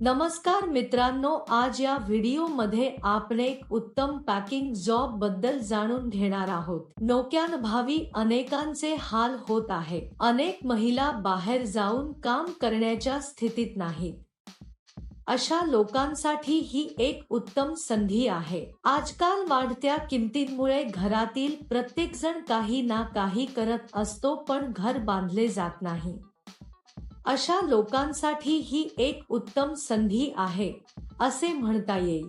नमस्कार मित्रांनो आज या व्हिडिओमध्ये आपण एक उत्तम पॅकिंग जॉबबद्दल जाणून घेणार आहोत. नोक्यानभावी अनेकांचे हाल होत आहे. अनेक महिला बाहेर जाऊन काम करण्याच्या स्थितीत नाहीत. अशा लोकांसाठी ही एक उत्तम संधी आहे. आजकाल वाढत्या किमतींमुळे घरातील प्रत्येक जण काही ना काही करत असतो पण घर बांधले जात नाही. अशा लोकांसाठी ही एक उत्तम संधी आहे असे म्हणता येईल.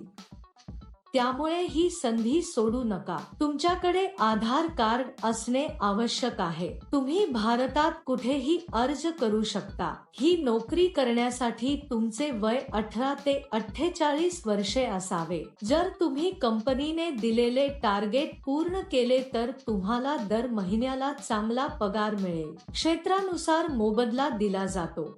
त्यामुळे ही संधी सोडू नका. तुमच्याकडे आधार कार्ड असणे आवश्यक आहे. तुम्ही भारतात कुठेही अर्ज करू शकता. ही नोकरी करण्यासाठी तुमचे वय अठरा ते अठ्ठेचाळीस वर्षे असावे. जर तुम्ही कंपनीने दिलेले टार्गेट पूर्ण केले तर तुम्हाला दर महिन्याला चांगला पगार मिळेल. क्षेत्रानुसार मोबदला दिला जातो.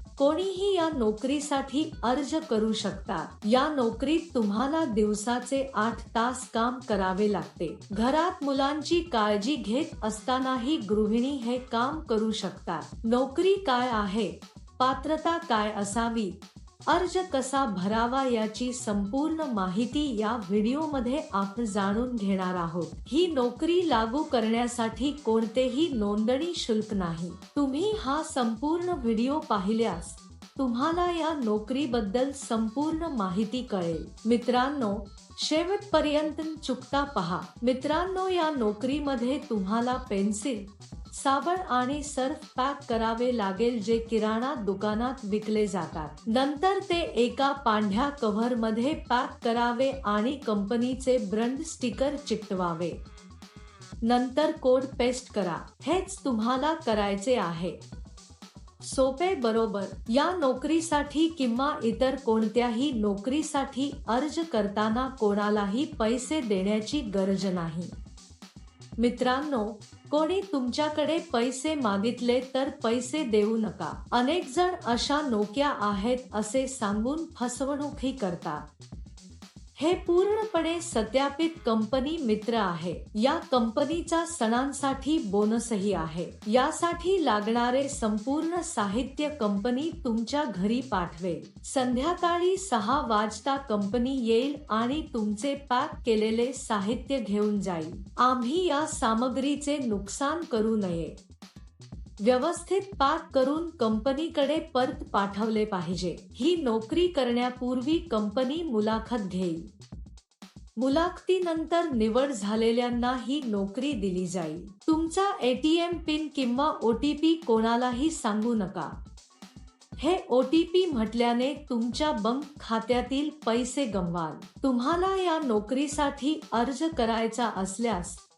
कोणीही या नोकरीसाठी अर्ज करू शकता या नोकरीत तुम्हाला दिवसाचे आठ तास काम करावे लागते. घरात मुलांची काळजी घेत असतानाही गृहिणी हे काम करू शकतात. नोकरी काय आहे? पात्रता काय असावी? अर्ज कसा भरावा याची संपूर्ण माहिती या व्हिडिओमध्ये आपण जाणून घेणार आहोत. ही नोकरी लागू करण्यासाठी कोणतेही नोंदणी शुल्क नाही. तुम्ही हा संपूर्ण व्हिडिओ पाहिल्यास तुम्हाला या नोकरीबद्दल संपूर्ण माहिती कळेल. मित्रांनो शेवटपर्यंत चुकता पहा. मित्रांनो या नोकरीमध्ये तुम्हाला पेन्सिल साबण आणि सर्फ पॅक करावे लागेल जे किराणा दुकानात विकले जातात. नंतर ते एका पांढ्या कव्हरमध्ये पॅक करावे आणि कंपनीचे ब्रंड स्टिकर चिकटवावे. नंतर कोड पेस्ट करा. हेच तुम्हाला करायचे आहे. सोपे बरोबर. या नोकरीसाठी किंवा इतर कोणत्याही नोकरीसाठी अर्ज करताना कोणालाही पैसे देण्याची गरज नाही. मित्रांनो कोणी तुमच्याकडे पैसे मागितले तर पैसे देऊ नका. अनेक जण अशा नोक्या आहेत असे सांगून फसवणूकही करतात. हे पूर्णपणे सत्यापित कंपनी मित्र आहे. या कंपनीचा सणांसाठी बोनसही आहे. यासाठी लागणारे संपूर्ण साहित्य कंपनी तुमच्या घरी पाठवेल. संध्याकाळी सहा वाजता कंपनी येईल आणि तुमचे पॅक केलेले साहित्य घेऊन जाईल. आम्ही या सामग्रीचे नुकसान करू नये. व्यवस्थित पाक करून कंपनीकडे परत पाठवले पाहिजे. ही नोकरी करण्यापूर्वी कंपनी मुलाखत घेईल. मुलाखतीनंतर निवड झालेल्यांना ही नोकरी दिली जाईल. तुमचा एटीएम पिन किंवा ओटीपी कोणालाही सांगू नका. हे ओटीपी म्हटल्याने तुमच्या बँक खात्यातील पैसे गमवाल. तुम्हाला या नोकरीसाठी अर्ज करायचा असल्यास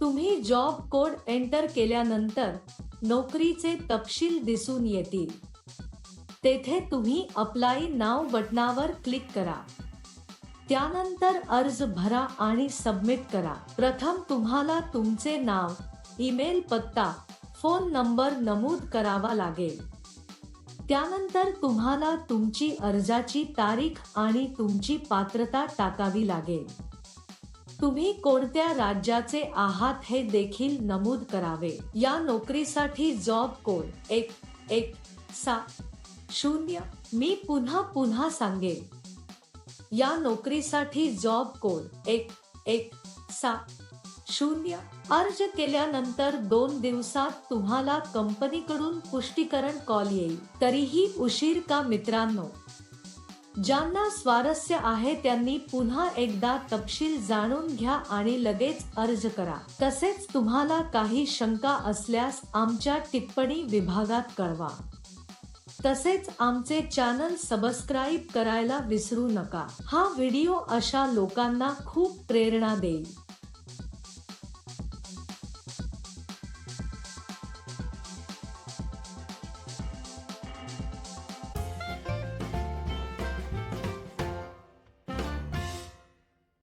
तुम्ही जॉब कोड एंटर केल्यानंतर नोकरीचे तपशील दिसून येतील. तेथे तुम्ही अप्लाय नाव बटनावर क्लिक करा. त्यानंतर अर्ज भरा आणि सबमिट करा. प्रथम तुम्हाला तुमचे नाव ईमेल पत्ता फोन नंबर नमूद करावा लागेल. त्यानंतर तुम्हाला तुमची अर्जाची तारीख आणि तुमची पात्रता टाकावी लागेल. तुम्ही कोणत्या राज्याचे आहात हे देखील नमूद करावे. या नोकरीसाठी जॉब कोड एक एक सात शून्य. मी पुन्हा पुन्हा सांगेन. या नोकरीसाठी जॉब कोड एक एक सात शून्य. अर्ज केल्यानंतर दोन दिवसात तुम्हाला कंपनीकडून पुष्टीकरण कॉल येईल. तरीही उशीर का मित्रांनो? ज्यांना स्वारस्य आहे त्यांनी पुन्हा एकदा तपशील जाणून घ्या आणि लगेच अर्ज करा. तसेच तुम्हाला काही शंका असल्यास आमच्या टिप्पणी विभागात कळवा. तसेच आमचे चॅनल सबस्क्राईब करायला विसरू नका. हा व्हिडिओ अशा लोकांना खूप प्रेरणा देईल.